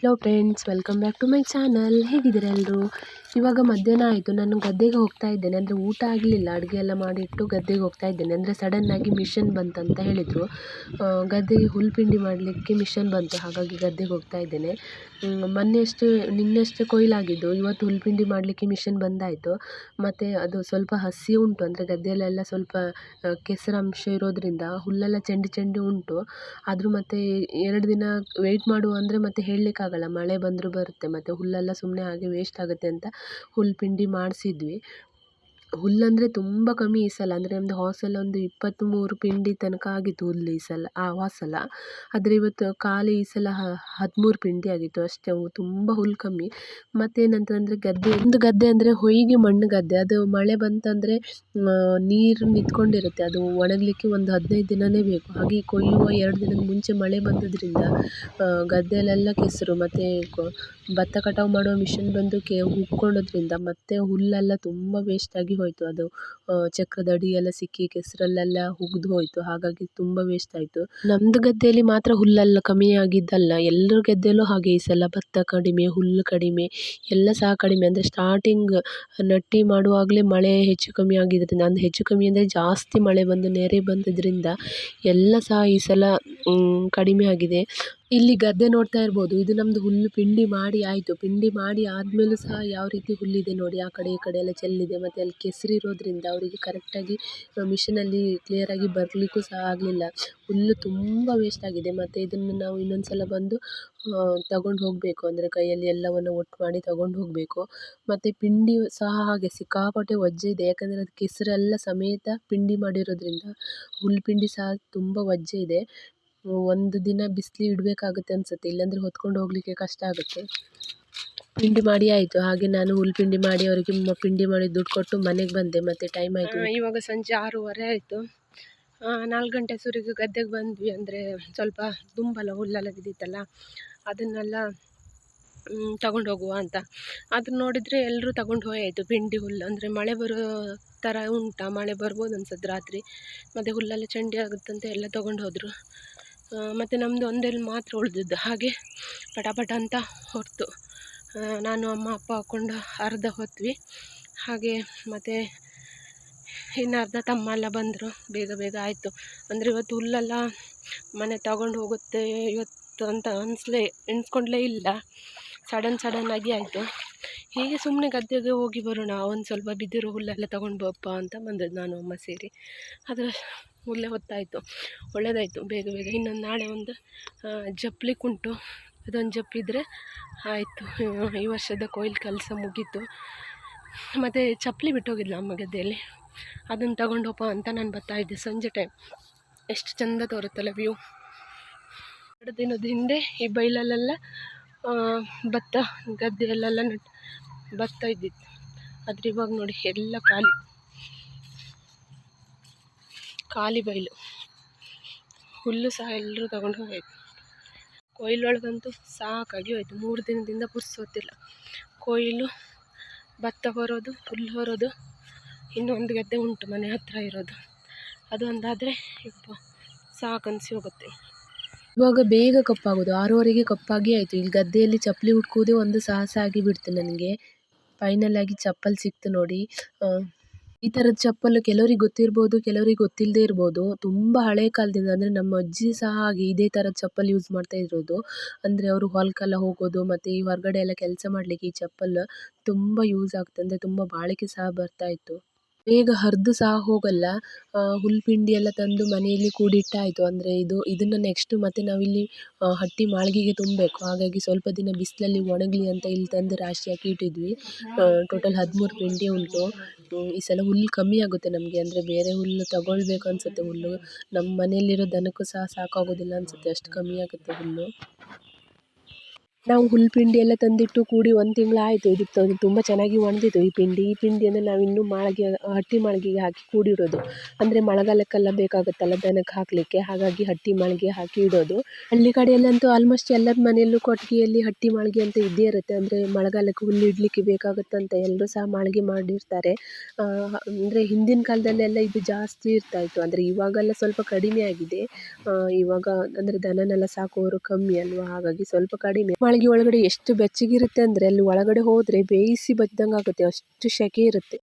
Hello friends welcome back to my channel ಹೇಗಿದ್ದೀರಾ ಎಲ್ಲರೂ ಇವಾಗ ಮಧ್ಯಾಹ್ನ ಆಯಿತು, ನಾನು ಗದ್ದೆಗೆ ಹೋಗ್ತಾ ಇದ್ದೇನೆ. ಅಂದರೆ ಊಟ ಆಗಲಿಲ್ಲ, ಅಡುಗೆ ಎಲ್ಲ ಮಾಡಿಟ್ಟು ಗದ್ದೆಗೆ ಹೋಗ್ತಾ ಇದ್ದೇನೆ. ಅಂದರೆ ಸಡನ್ನಾಗಿ ಮಿಷನ್ ಬಂತಂತ ಹೇಳಿದರು. ಗದ್ದೆಗೆ ಹುಲ್ಲು ಮಾಡಲಿಕ್ಕೆ ಮಿಷನ್ ಬಂತು, ಹಾಗಾಗಿ ಗದ್ದೆಗೆ ಹೋಗ್ತಾ ಇದ್ದೇನೆ. ಮೊನ್ನೆ ಅಷ್ಟೇ ನಿನ್ನೆಷ್ಟೇ ಕೊಯ್ಲಾಗಿದ್ದು, ಇವತ್ತು ಹುಲ್ಲು ಮಾಡಲಿಕ್ಕೆ ಮಿಷನ್ ಬಂದಾಯಿತು. ಮತ್ತು ಅದು ಸ್ವಲ್ಪ ಹಸಿ ಉಂಟು, ಅಂದರೆ ಗದ್ದೆಯಲ್ಲೆಲ್ಲ ಸ್ವಲ್ಪ ಕೆಸರಂಶ ಇರೋದರಿಂದ ಹುಲ್ಲೆಲ್ಲ ಚೆಂಡಿ ಚೆಂಡಿ ಉಂಟು. ಆದರೂ ಮತ್ತು ಎರಡು ದಿನ ವೆಯ್ಟ್ ಮಾಡುವ ಅಂದರೆ ಮತ್ತೆ ಹೇಳಲಿಕ್ಕಾಗಲ್ಲ ಮಳೆ ಬಂದರೂ ಬರುತ್ತೆ ಮತ್ತು ಹುಲ್ಲೆಲ್ಲ ಸುಮ್ಮನೆ ಹಾಗೆ ವೇಸ್ಟ್ ಆಗುತ್ತೆ ಅಂತ ಹುಲ್ಲು ಪಿಂಡಿ ಮಾಡಿಸಿದ್ವಿ. ಹುಲ್ಲಂದರೆ ತುಂಬ ಕಮ್ಮಿ ಈ ಸಲ. ಅಂದರೆ ನಮ್ಮದು ಹಾಸೆಲ್ಲ ಒಂದು ಇಪ್ಪತ್ತ್ಮೂರು ಪಿಂಡಿ ತನಕ ಆಗಿತ್ತು ಹುಲ್ಲು ಈ ಸಲ, ಆ ಸಲ ಆದರೆ ಇವತ್ತು ಖಾಲಿ ಈ ಸಲ ಹದಿಮೂರು ಪಿಂಡಿ ಆಗಿತ್ತು. ಅಷ್ಟೇ ತುಂಬ ಹುಲ್ಲು ಕಮ್ಮಿ. ಮತ್ತೇನಂತಂದರೆ ಗದ್ದೆ, ಒಂದು ಗದ್ದೆ ಅಂದರೆ ಹೊಯ್ಗೆ ಮಣ್ಣು ಗದ್ದೆ. ಅದು ಮಳೆ ಬಂತಂದರೆ ನೀರು ನಿಂತ್ಕೊಂಡಿರುತ್ತೆ. ಅದು ಒಣಗಲಿಕ್ಕೆ ಒಂದು ಹದಿನೈದು ದಿನವೇ ಬೇಕು. ಹಾಗೆ ಕೊಯ್ಯುವ ಎರಡು ದಿನದ ಮುಂಚೆ ಮಳೆ ಬಂದದ್ರಿಂದ ಗದ್ದೆಯಲ್ಲೆಲ್ಲ ಕೆಸರು. ಮತ್ತು ಭತ್ತ ಕಟಾವು ಮಾಡುವ ಮಿಷಿನ್ ಬಂದು ಕೆ, ಉಕ್ಕೊಂಡೋದ್ರಿಂದ ಮತ್ತೆ ಹುಲ್ಲೆಲ್ಲ ತುಂಬ ವೇಸ್ಟಾಗಿ ಹೋಯಿತು. ಅದು ಚಕ್ರದ ಅಡಿಯೆಲ್ಲ ಸಿಕ್ಕಿ ಕೆಸರಲ್ಲೆಲ್ಲ ಹುಗ್ದು ಹೋಯಿತು. ಹಾಗಾಗಿ ತುಂಬ ವೇಸ್ಟ್ ಆಯಿತು. ನಮ್ಮದು ಗದ್ದೆಯಲ್ಲಿ ಮಾತ್ರ ಹುಲ್ಲೆಲ್ಲ ಕಮ್ಮಿ ಆಗಿದ್ದಲ್ಲ. ಎಲ್ಲರ ಗದ್ದೆಯಲ್ಲೂ ಹಾಗೆ ಈ ಸಲ ಭತ್ತ ಕಡಿಮೆ, ಹುಲ್ಲು ಕಡಿಮೆ, ಎಲ್ಲ ಸಹ ಕಡಿಮೆ. ಅಂದರೆ ಸ್ಟಾರ್ಟಿಂಗ್ ನಟ್ಟಿ ಮಾಡುವಾಗಲೇ ಮಳೆ ಹೆಚ್ಚು ಕಮ್ಮಿ ಆಗಿದ್ದರಿಂದ, ಅಂದರೆ ಹೆಚ್ಚು ಕಮ್ಮಿ ಅಂದರೆ ಜಾಸ್ತಿ ಮಳೆ ಬಂದು ನೆರೆ ಬಂದಿದ್ದರಿಂದ ಎಲ್ಲ ಸಹ ಈ ಸಲ ಕಡಿಮೆ ಆಗಿದೆ. ಇಲ್ಲಿ ಗದ್ದೆ ನೋಡ್ತಾ ಇರ್ಬೋದು. ಇದು ನಮ್ಮದು ಹುಲ್ಲು ಪಿಂಡಿ ಮಾಡಿ ಆಯಿತು. ಪಿಂಡಿ ಮಾಡಿ ಆದಮೇಲೂ ಸಹ ಯಾವ ರೀತಿ ಹುಲ್ಲಿದೆ ನೋಡಿ. ಆ ಕಡೆ ಈ ಕಡೆ ಎಲ್ಲ ಚೆಲ್ಲಿದೆ. ಮತ್ತು ಅಲ್ಲಿ ಕೆಸರು ಇರೋದ್ರಿಂದ ಅವರಿಗೆ ಕರೆಕ್ಟಾಗಿ ಮಿಷಿನಲ್ಲಿ ಕ್ಲಿಯರಾಗಿ ಬರಲಿಕ್ಕೂ ಸಹ ಆಗಲಿಲ್ಲ. ಹುಲ್ಲು ತುಂಬ ವೇಸ್ಟ್ ಆಗಿದೆ. ಮತ್ತು ಇದನ್ನು ನಾವು ಇನ್ನೊಂದು ಸಲ ಬಂದು ತಗೊಂಡು ಹೋಗಬೇಕು. ಅಂದರೆ ಕೈಯಲ್ಲಿ ಎಲ್ಲವನ್ನು ಒಟ್ಟು ಮಾಡಿ ತಗೊಂಡು ಹೋಗಬೇಕು. ಮತ್ತು ಪಿಂಡಿ ಸಹ ಹಾಗೆ ಸಿಕ್ಕಾಪಟ್ಟೆ ವಜ್ಜೆ ಇದೆ ಯಾಕಂದರೆ ಅದು ಕೆಸರೆಲ್ಲ ಸಮೇತ ಪಿಂಡಿ ಮಾಡಿರೋದ್ರಿಂದ ಹುಲ್ಲು ಪಿಂಡಿ ಸಹ ತುಂಬ ವಜ್ಜೆ ಇದೆ ಒಂದು ದಿನ ಬಿಸ್ಲು ಇಡಬೇಕಾಗುತ್ತೆ ಅನಿಸುತ್ತೆ. ಇಲ್ಲಾಂದರೆ ಹೊತ್ಕೊಂಡು ಹೋಗಲಿಕ್ಕೆ ಕಷ್ಟ ಆಗುತ್ತೆ. ಪಿಂಡಿ ಮಾಡಿ ಆಯಿತು. ಹಾಗೆ ನಾನು ಹುಲ್ ಪಿಂಡಿ ಮಾಡಿ ಅವರಿಗೆ ಪಿಂಡಿ ಮಾಡಿ ದುಡ್ಡು ಕೊಟ್ಟು ಮನೆಗೆ ಬಂದೆ. ಮತ್ತು ಟೈಮ್ ಆಯಿತು. ಇವಾಗ ಸಂಜೆ ಆರೂವರೆ ಆಯಿತು. ನಾಲ್ಕು ಗಂಟೆ ಸುರಿಗೆ ಗದ್ದೆಗೆ ಬಂದ್ವಿ ಅಂದರೆ ಸ್ವಲ್ಪ ತುಂಬಲ್ಲ ಹುಲ್ಲೆಲ್ಲ ಬಿದ್ದಿತ್ತಲ್ಲ, ಅದನ್ನೆಲ್ಲ ತಗೊಂಡು ಹೋಗುವ ಅಂತ. ಅದನ್ನ ನೋಡಿದರೆ ಎಲ್ಲರೂ ತಗೊಂಡು ಹೋಯಾಯಿತು. ಪಿಂಡಿ ಹುಲ್ಲು ಅಂದರೆ ಮಳೆ ಬರೋ ಥರ ಉಂಟಾ. ಮಳೆ ಬರ್ಬೋದು ಅನ್ಸುತ್ತೆ ರಾತ್ರಿ. ಮತ್ತು ಹುಲ್ಲೆಲ್ಲ ಚಂಡಿ ಆಗುತ್ತಂತ ಎಲ್ಲ ತೊಗೊಂಡು ಹೋದರು. ಮತ್ತು ನಮ್ಮದು ಒಂದೆಲ್ಲಿ ಮಾತ್ರ ಉಳಿದಿದ್ದು. ಹಾಗೆ ಪಟ ಪಟ ಅಂತ ಹೊರತು. ನಾನು, ಅಮ್ಮ, ಅಪ್ಪ ಹಾಕ್ಕೊಂಡು ಅರ್ಧ ಹೊತ್ವಿ. ಹಾಗೆ ಮತ್ತು ಇನ್ನು ಅರ್ಧ ತಮ್ಮ ಎಲ್ಲ ಬಂದರು. ಬೇಗ ಬೇಗ ಆಯಿತು. ಅಂದರೆ ಇವತ್ತು ಹುಲ್ಲೆಲ್ಲ ಮನೆ ತಗೊಂಡು ಹೋಗುತ್ತೆ ಇವತ್ತು ಅಂತ ಅನಿಸ್ಲೇ, ಎಣಿಸ್ಕೊಂಡ್ಲೇ ಇಲ್ಲ. ಸಡನ್ ಸಡನ್ನಾಗಿ ಆಯಿತು. ಹೀಗೆ ಸುಮ್ಮನೆ ಗದ್ದೆಗೆ ಹೋಗಿ ಬರೋಣ. ಒಂದು ಸ್ವಲ್ಪ ಬಿದ್ದಿರೋ ಹುಲ್ಲೆಲ್ಲ ತೊಗೊಂಡು ಬಪ್ಪ ಅಂತ ಬಂದದ್ದು ನಾನು, ಅಮ್ಮ ಸೇರಿ. ಆದರೆ ಒಳ್ಳೆ ಹೊತ್ತಾಯಿತು. ಒಳ್ಳೆಯದಾಯಿತು ಬೇಗ ಬೇಗ. ಇನ್ನೊಂದು ನಾಳೆ ಒಂದು ಜಪ್ಲಿ ಕುಂಟು. ಅದೊಂದು ಜಪ್ಪಿದ್ರೆ ಆಯಿತು. ಈ ವರ್ಷದ ಕೊಯ್ಲು ಕೆಲಸ ಮುಗೀತು. ಮತ್ತು ಚಪ್ಪಲಿ ಬಿಟ್ಟೋಗಿದ್ಲು ಅಮ್ಮ ಗದ್ದೆಯಲ್ಲಿ. ಅದನ್ನು ತಗೊಂಡೋಪ ಅಂತ ನಾನು ಬರ್ತಾಯಿದ್ದೆ ಸಂಜೆ ಟೈಮ್ ಎಷ್ಟು ಚಂದ ತೋರುತ್ತಲ್ಲ ವ್ಯೂ ಎರಡು ದಿನದ ಹಿಂದೆ ಈ ಬೈಲಲ್ಲೆಲ್ಲ ಭತ್ತ ಗದ್ದೆಯಲ್ಲೆಲ್ಲ ಭತ್ತ ಇದ್ದಿತ್ತು. ಆದರೆ ಇವಾಗ ನೋಡಿ ಎಲ್ಲ ಖಾಲಿ. ಖಾಲಿ ಬೈಲು. ಹುಲ್ಲು ಸಹ ಎಲ್ಲರೂ ತಗೊಂಡು ಹೋಗಾಯ್ತು ಕೊಯ್ಲೊಳಗಂತೂ ಸಾಕಾಗಿ ಹೋಯ್ತು. ಮೂರು ದಿನದಿಂದ ಪುರ್ಸೋತಿಲ್ಲ. ಕೊಯ್ಲು, ಭತ್ತ ಹೊರೋದು, ಹುಲ್ಲು ಹೊರೋದು ಇನ್ನೊಂದು ಗದ್ದೆ ಉಂಟು ಮನೆ ಹತ್ತಿರ ಇರೋದು. ಅದು ಒಂದಾದರೆ ಇಪ್ಪ, ಸಾಕನ್ಸಿ ಹೋಗುತ್ತೆ. ಇವಾಗ ಬೇಗ ಕಪ್ಪಾಗೋದು. ಆರೂವರೆಗೆ ಕಪ್ಪಾಗಿ ಆಯಿತು. ಇಲ್ಲಿ ಗದ್ದೆಯಲ್ಲಿ ಚಪ್ಪಲಿ ಹುಡ್ಕೋದೇ ಒಂದು ಸಾಹಸ ಆಗಿ ಬಿಡ್ತು ನನಗೆ. ಫೈನಲ್ ಆಗಿ ಚಪ್ಪಲಿ ಸಿಕ್ತು ನೋಡಿ. ಈ ಥರದ ಚಪ್ಪಲು ಕೆಲವ್ರಿಗೆ ಗೊತ್ತಿರ್ಬೋದು, ಕೆಲವ್ರಿಗೆ ಗೊತ್ತಿಲ್ಲದೆ ಇರಬಹುದು ತುಂಬಾ ಹಳೆ ಕಾಲದಿಂದ ಅಂದ್ರೆ ನಮ್ಮ ಅಜ್ಜಿ ಸಹ ಹಾಗೆ ಇದೇ ಥರದ ಚಪ್ಪಲಿ ಯೂಸ್ ಮಾಡ್ತಾ ಇರೋದು. ಅಂದ್ರೆ ಅವರು ಹೊಲಕ್ಕೆಲ್ಲ ಹೋಗೋದು, ಮತ್ತೆ ಈ ಹೊರಗಡೆ ಎಲ್ಲ ಕೆಲಸ ಮಾಡ್ಲಿಕ್ಕೆ ಈ ಚಪ್ಪಲ್ ತುಂಬಾ ಯೂಸ್ ಆಗ್ತದೆ. ತುಂಬಾ ತುಂಬ ಬಾಳಿಕೆ ಸಹ ಬರ್ತಾ ಇತ್ತು. ಬೇಗ ಹರಿದು ಸಹ ಹೋಗಲ್ಲ. ಹುಲ್ಲು ಎಲ್ಲ ತಂದು ಮನೆಯಲ್ಲಿ ಕೂಡಿಟ್ಟಾಯಿತು. ಅಂದರೆ ಇದು, ಇದನ್ನು ನೆಕ್ಸ್ಟ್ ಮತ್ತೆ ನಾವಿಲ್ಲಿ ಹಟ್ಟಿ ಮಾಳಿಗೆಗೆ ತುಂಬಬೇಕು. ಹಾಗಾಗಿ ಸ್ವಲ್ಪ ದಿನ ಬಿಸಿಲಲ್ಲಿ ಒಣಗಲಿ ಅಂತ ಇಲ್ಲಿ ತಂದು ರಾಶಿ ಹಾಕಿ ಇಟ್ಟಿದ್ವಿ. ಟೋಟಲ್ ಹದಿಮೂರು ಪಿಂಡಿ ಉಂಟು. ಈ ಸಲ ಹುಲ್ಲು ಕಮ್ಮಿ ಆಗುತ್ತೆ ನಮಗೆ. ಅಂದರೆ ಬೇರೆ ಹುಲ್ಲು ತಗೊಳ್ಬೇಕು ಅನಿಸುತ್ತೆ ಹುಲ್ಲು. ನಮ್ಮ ಮನೆಯಲ್ಲಿರೋ ದನಕ್ಕೂ ಸಹ ಸಾಕಾಗೋದಿಲ್ಲ ಅನಿಸುತ್ತೆ. ಅಷ್ಟು ಕಮ್ಮಿ ಆಗುತ್ತೆ ಹುಲ್ಲು. ನಾವು ಹುಲ್ಲು ಪಿಂಡಿ ಎಲ್ಲ ತಂದಿಟ್ಟು ಕೂಡಿ ಒಂದು ತಿಂಗಳಾಯಿತು. ಇದು ತುಂಬ ಚೆನ್ನಾಗಿ ಒಣಗಿತು ಈ ಪಿಂಡಿ. ಈ ಪಿಂಡಿಯನ್ನು ನಾವು ಇನ್ನೂ ಮಾಳಿಗೆ, ಹಟ್ಟಿ ಮಾಳಿಗೆಗೆ ಹಾಕಿ ಕೂಡಿಡೋದು. ಅಂದರೆ ಮಳೆಗಾಲಕ್ಕೆಲ್ಲ ಬೇಕಾಗುತ್ತಲ್ಲ ದನಕ್ಕೆ ಹಾಕಲಿಕ್ಕೆ. ಹಾಗಾಗಿ ಹಟ್ಟಿ ಮಾಳಿಗೆ ಹಾಕಿ ಇಡೋದು. ಹಳ್ಳಿ ಕಡೆಯಲ್ಲಂತೂ ಆಲ್ಮೋಸ್ಟ್ ಎಲ್ಲರ ಮನೆಯಲ್ಲೂ ಕೊಟ್ಟಿಗೆಯಲ್ಲಿ ಹಟ್ಟಿ ಮಾಳಿಗೆ ಅಂತ ಇದ್ದೇ ಇರುತ್ತೆ. ಅಂದರೆ ಮಳೆಗಾಲಕ್ಕೆ ಹುಲ್ಲು ಇಡಲಿಕ್ಕೆ ಬೇಕಾಗುತ್ತಂತ ಎಲ್ಲರೂ ಸಹ ಮಾಳಿಗೆ ಮಾಡಿರ್ತಾರೆ. ಅಂದರೆ ಹಿಂದಿನ ಕಾಲದಲ್ಲೆಲ್ಲ ಇದು ಜಾಸ್ತಿ ಇರ್ತಾ ಇತ್ತು ಅಂದರೆ ಇವಾಗೆಲ್ಲ ಸ್ವಲ್ಪ ಕಡಿಮೆ ಆಗಿದೆ. ಇವಾಗ ಅಂದರೆ ದನನೆಲ್ಲ ಸಾಕುವವರು ಕಮ್ಮಿ ಅಲ್ವಾ? ಹಾಗಾಗಿ ಸ್ವಲ್ಪ ಕಡಿಮೆ. ಮಾಳ್ಗೆ ಒಳಗಡೆ ಎಷ್ಟು ಬೆಚ್ಚಗಿರುತ್ತೆ ಅಂದರೆ ಅಲ್ಲಿ ಒಳಗಡೆ ಹೋದರೆ ಬೇಯಿಸಿ ಬಗ್ದಂಗೆ ಆಗುತ್ತೆ ಅಷ್ಟು ಸೆಕೆ ಇರುತ್ತೆ.